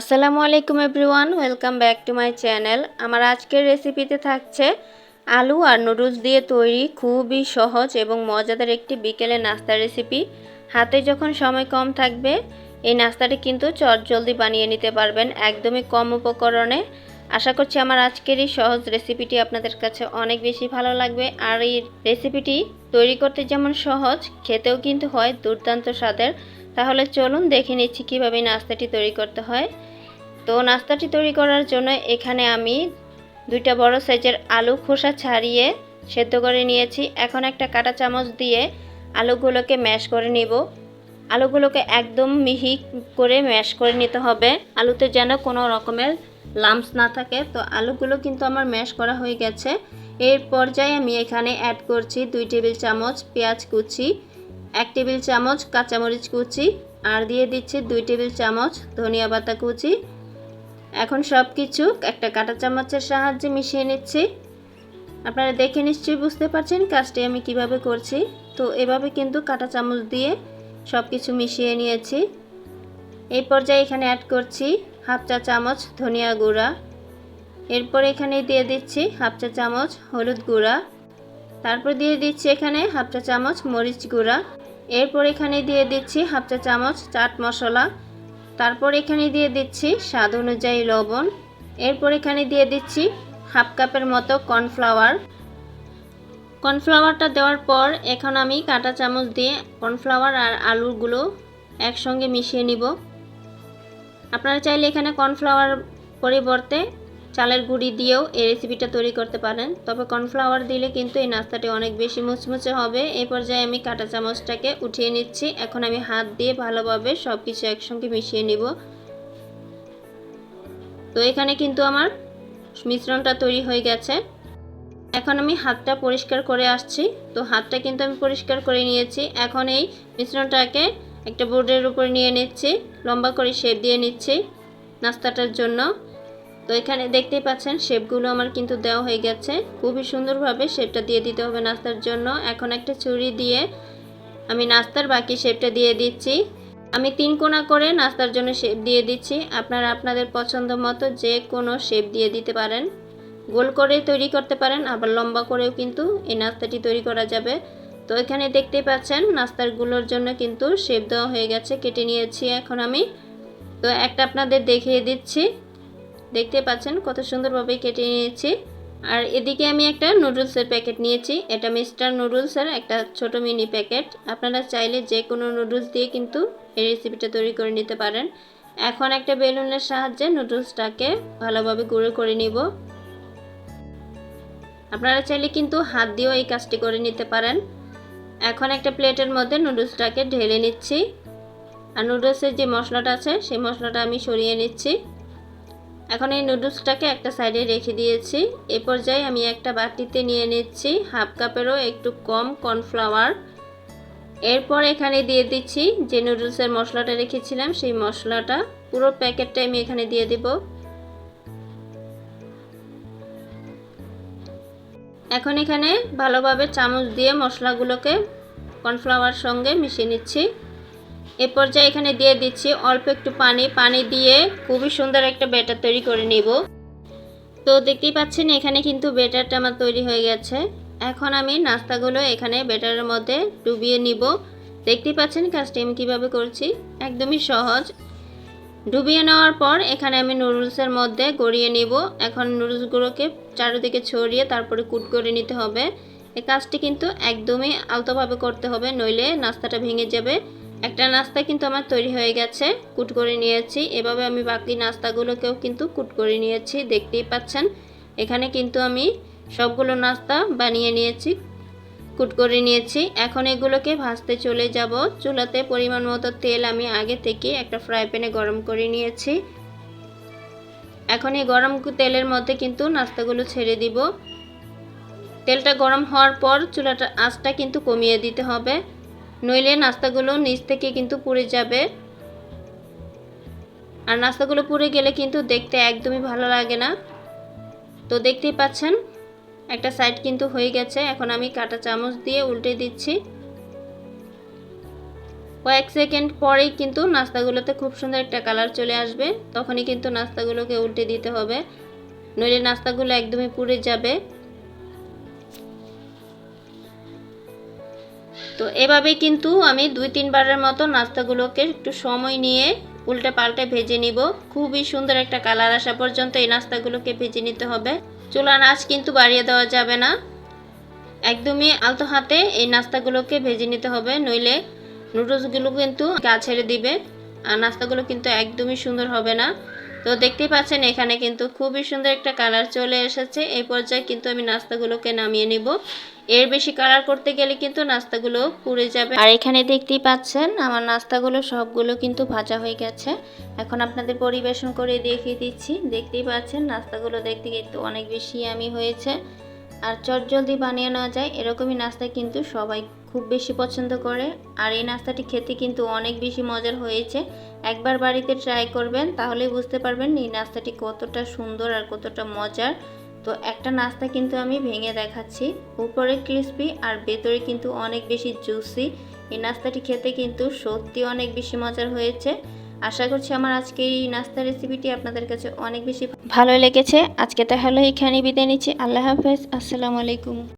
আসসালামু আলাইকুম everyone, welcome back to my channel. আমার আজকের রেসিপিতে থাকছে আলু আর নুডলস দিয়ে তৈরি খুবই সহজ এবং মজাদার একটি বিকেলে নাস্তার রেসিপি। হাতে যখন সময় কম থাকবে, এই নাস্তাটি কিন্তু চট জলদি বানিয়ে নিতে পারবেন একদমই কম উপকরণে। আশা করছি আমার আজকের এই সহজ রেসিপিটি আপনাদের কাছে অনেক বেশি ভালো লাগবে। আর এই রেসিপিটি তৈরি করতে যেমন সহজ, খেতেও কিন্তু হয় দুর্দান্ত স্বাদের। তাহলে চলুন দেখে নিচ্ছি কীভাবে নাস্তাটি তৈরি করতে হয়। তো নাস্তাটি তৈরি করার জন্য এখানে আমি দুইটা বড় সাইজের আলু খোসা ছাড়িয়ে সেদ্ধ করে নিয়েছি। এখন একটা কাটা চামচ দিয়ে আলুগুলোকে ম্যাশ করে নিব। আলুগুলোকে একদম মিহি করে ম্যাশ করে নিতে হবে। আলুতে যেন কোনো রকমের লাম্পস না থাকে। তো আলুগুলো কিন্তু আমার ম্যাশ করা হয়ে গেছে। এর পর্যায়ে আমি এখানে অ্যাড করছি দুই টেবিল চামচ পেঁয়াজ কুচি। এক টেবিল চামচ কাঁচামরিচ কুচি, আর দিয়ে দিচ্ছি দুই টেবিল চামচ ধনিয়া পাতা কুচি। এখন সব কিছু একটা কাঁটা চামচের সাহায্যে মিশিয়ে নিচ্ছি। আপনারা দেখে নিশ্চয়ই বুঝতে পারছেন কাজটি আমি কীভাবে করছি। তো এভাবে কিন্তু কাঁটা চামচ দিয়ে সব কিছু মিশিয়ে নিয়েছি। এই পর্যায়ে এখানে অ্যাড করছি হাফ চা চামচ ধনিয়া গুঁড়া। এরপর এখানে দিয়ে দিচ্ছি হাফ চা চামচ হলুদ গুঁড়া। তারপর দিয়ে দিচ্ছি এখানে হাফ চা চামচ মরিচ গুঁড়া। এরপর এখানে দিয়ে দিচ্ছি হাফ চা চামচ চাট মশলা। তারপর এখানে দিয়ে দিচ্ছি স্বাদ অনুযায়ী লবণ। এরপর এখানে দিয়ে দিচ্ছি হাফ কাপের মতো কর্নফ্লাওয়ার। কর্নফ্লাওয়ারটা দেওয়ার পর এখন আমি কাঁটা চামচ দিয়ে কর্নফ্লাওয়ার আর আলুগুলো একসঙ্গে মিশিয়ে নিব। আপনারা চাইলে এখানে কর্নফ্লাওয়ার পরিবর্তে চালের গুঁড়ি দিয়েও এই রেসিপিটা তৈরি করতে পারেন। তবে কর্নফ্লাওয়ার দিলে কিন্তু এই নাস্তাটি অনেক বেশি মুচমুচে হবে। এই পর্যায়ে আমি কাঁটা চামচটাকে উঠিয়ে নিচ্ছি। এখন আমি হাত দিয়ে ভালোভাবে সব কিছু একসঙ্গে মিশিয়ে নিব। তো এখানে কিন্তু আমার মিশ্রণটা তৈরি হয়ে গেছে। এখন আমি হাতটা পরিষ্কার করে আসছি। তো হাতটা কিন্তু আমি পরিষ্কার করে নিয়েছি। এখন এই মিশ্রণটাকে একটা বোর্ডের উপর নিয়ে নিচ্ছি। লম্বা করে শেপ দিয়ে নিচ্ছি নাস্তাটার জন্য। তো এখানে দেখতেই পাচ্ছেন, শেপগুলো আমার কিন্তু দেওয়া হয়ে গেছে। খুবই সুন্দরভাবে শেপটা দিয়ে দিতে হবে নাস্তার জন্য। এখন একটা ছুরি দিয়ে আমি নাস্তার বাকি শেপটা দিয়ে দিচ্ছি। আমি তিন কোনা করে নাস্তার জন্য শেপ দিয়ে দিচ্ছি। আপনারা আপনাদের পছন্দ মতো যে কোনো শেপ দিয়ে দিতে পারেন। গোল করে তৈরি করতে পারেন, আবার লম্বা করেও কিন্তু এই নাস্তাটি তৈরি করা যাবে। তো এখানে দেখতেই পাচ্ছেন, নাস্তারগুলোর জন্য কিন্তু শেপ দেওয়া হয়ে গেছে, কেটে নিয়েছি এখন আমি। তো একটা আপনাদের দেখিয়ে দিচ্ছি। দেখতে পাচ্ছেন কত সুন্দরভাবে কেটে নিয়েছি। আর এদিকে আমি একটা নুডলসের প্যাকেট নিয়েছি। এটা মিস্টার নুডলসের একটা ছোট মিনি প্যাকেট। আপনারা চাইলে যে কোনো নুডলস দিয়ে কিন্তু এই রেসিপিটা তৈরি করে নিতে পারেন। এখন একটা বেলুনের সাহায্যে নুডলসটাকে ভালোভাবে গুঁড়ো করে নিব। আপনারা চাইলে কিন্তু হাত দিয়েও এই কাজটি করে নিতে পারেন। এখন একটা প্লেটের মধ্যে নুডলসটাকে ঢেলে নিচ্ছি। আর নুডলসের যে মশলাটা আছে, সেই মশলাটা আমি সরিয়ে নিচ্ছি। এখন এই নুডলসটাকে একটা সাইডে রেখে দিয়েছি। এ পর্যায়ে আমি একটা বাটিতে নিয়ে নিচ্ছি হাফ কাপেরও একটু কম কর্নফ্লাওয়ার এরপর এখানে দিয়ে দিচ্ছি যে নুডলসের মশলাটা রেখেছিলাম, সেই মশলাটা। পুরো প্যাকেটটা আমি এখানে দিয়ে দিব। এখন এখানে ভালোভাবে চামচ দিয়ে মশলাগুলোকে কর্নফ্লাওয়ার সঙ্গে মিশিয়ে নিচ্ছি। এ পর্যায়ে এখানে দিয়ে দিচ্ছি অল্প একটু পানি। পানি দিয়ে খুবই সুন্দর একটা ব্যাটার তৈরি করে নেব। তো দেখতেই পাচ্ছেন, এখানে কিন্তু ব্যাটারটা আমার তৈরি হয়ে গেছে। এখন আমি নাস্তাগুলো এখানে ব্যাটারের মধ্যে ডুবিয়ে নিব। দেখতেই পাচ্ছেন কাজটি আমি কীভাবে করছি? একদমই সহজ। ডুবিয়ে নেওয়ার পর এখানে আমি নুডলসের মধ্যে গড়িয়ে নিব। এখন নুডলসগুলোকে চারিদিকে ছড়িয়ে তারপরে কুট করে নিতে হবে। এই কাজটি কিন্তু একদমই আলতোভাবে করতে হবে, নইলে নাস্তাটা ভেঙে যাবে। একটা নাস্তা কিন্তু আমার তৈরি হয়ে গেছে, কুট করে নিয়েছি। এভাবে আমি বাকি নাস্তাগুলোকেও কিন্তু কুট করে নিয়েছি, দেখতেই পাচ্ছেন। এখানে কিন্তু আমি সবগুলো নাস্তা বানিয়ে নিয়েছি, কুট করে নিয়েছি। এখন এগুলোকে ভাজতে চলে যাব। চুলাতে পরিমাণ মতো তেল আমি আগে থেকে একটা ফ্রাই প্যানে গরম করে নিয়েছি। এখন এই গরম তেলের মধ্যে কিন্তু নাস্তাগুলো ছেড়ে দিব। তেলটা গরম হওয়ার পর চুলাটা আঁচটা কিন্তু কমিয়ে দিতে হবে। নইলে নাস্তাগুলো নিচ থেকে কিন্তু পুড়ে যাবে। আর নাস্তাগুলো পুড়ে গেলে কিন্তু দেখতে একদমই ভালো লাগে না। তো দেখতেই পাচ্ছেন, একটা সাইড কিন্তু হয়ে গেছে। এখন আমি কাটা চামচ দিয়ে উল্টে দিচ্ছি। কয়েক সেকেন্ড পরেই কিন্তু নাস্তাগুলোতে খুব সুন্দর একটা কালার চলে আসবে। তখনই কিন্তু নাস্তাগুলোকে উল্টে দিতে হবে। নইলে নাস্তাগুলো একদমই পুড়ে যাবে। তো এভাবেই কিন্তু আমি দুই তিনবারের মতো নাস্তাগুলোকে একটু সময় নিয়ে উল্টে পাল্টে ভেজে নিব। খুবই সুন্দর একটা কালার আসা পর্যন্ত এই নাস্তাগুলোকে ভেজে নিতে হবে। চুলার আঁচ কিন্তু বাড়িয়ে দেওয়া যাবে না। একদমই আলতো হাতে এই নাস্তাগুলোকে ভেজে নিতে হবে, নইলে নুডলসগুলো কিন্তু গা ছেড়ে দিবে। আর নাস্তাগুলো কিন্তু একদমই সুন্দর হবে না। তো দেখতেই পাচ্ছেন, এখানে কিন্তু খুবই সুন্দর একটা কালার চলে এসেছে। এই পর্যায়ে কিন্তু আমি নাস্তাগুলোকে নামিয়ে নিব। এর বেশি কালার করতে গেলে কিন্তু নাস্তাগুলো পুড়ে যাবে। আর এখানে দেখতেই পাচ্ছেন, আমার নাস্তাগুলো সবগুলো কিন্তু ভাজা হয়ে গেছে। এখন আপনাদের পরিবেশন করে দেখিয়ে দিচ্ছি। দেখতেই পাচ্ছেন, নাস্তাগুলো দেখতে কিন্তু অনেক বেশি আমি হয়েছে। আর চটজলদি বানিয়ে নেওয়া যায়, এরকমই নাস্তা কিন্তু সবাই খুব বেশি পছন্দ করে। আর এই নাস্তাটি খেতে কিন্তু অনেক বেশি মজার হয়েছে। একবার বাড়িতে ট্রাই করবেন, তাহলেই বুঝতে পারবেন এই নাস্তাটি কতটা সুন্দর আর কতটা মজার। তো একটা নাস্তা কিন্তু আমি ভেঙে দেখাচ্ছি। উপরে ক্রিস্পি আর ভেতরে কিন্তু অনেক বেশি জুসি এই নাস্তাটি খেতে কিন্তু সত্যি অনেক বেশি মজার হয়েছে। আশা করছি আমার আজকের এই নাস্তা রেসিপিটি আপনাদের কাছে অনেক বেশি ভালো লেগেছে। আজকে তাহলে এখানে বিদায় নিচ্ছি। আল্লাহ হাফেজ। আসসালামু আলাইকুম।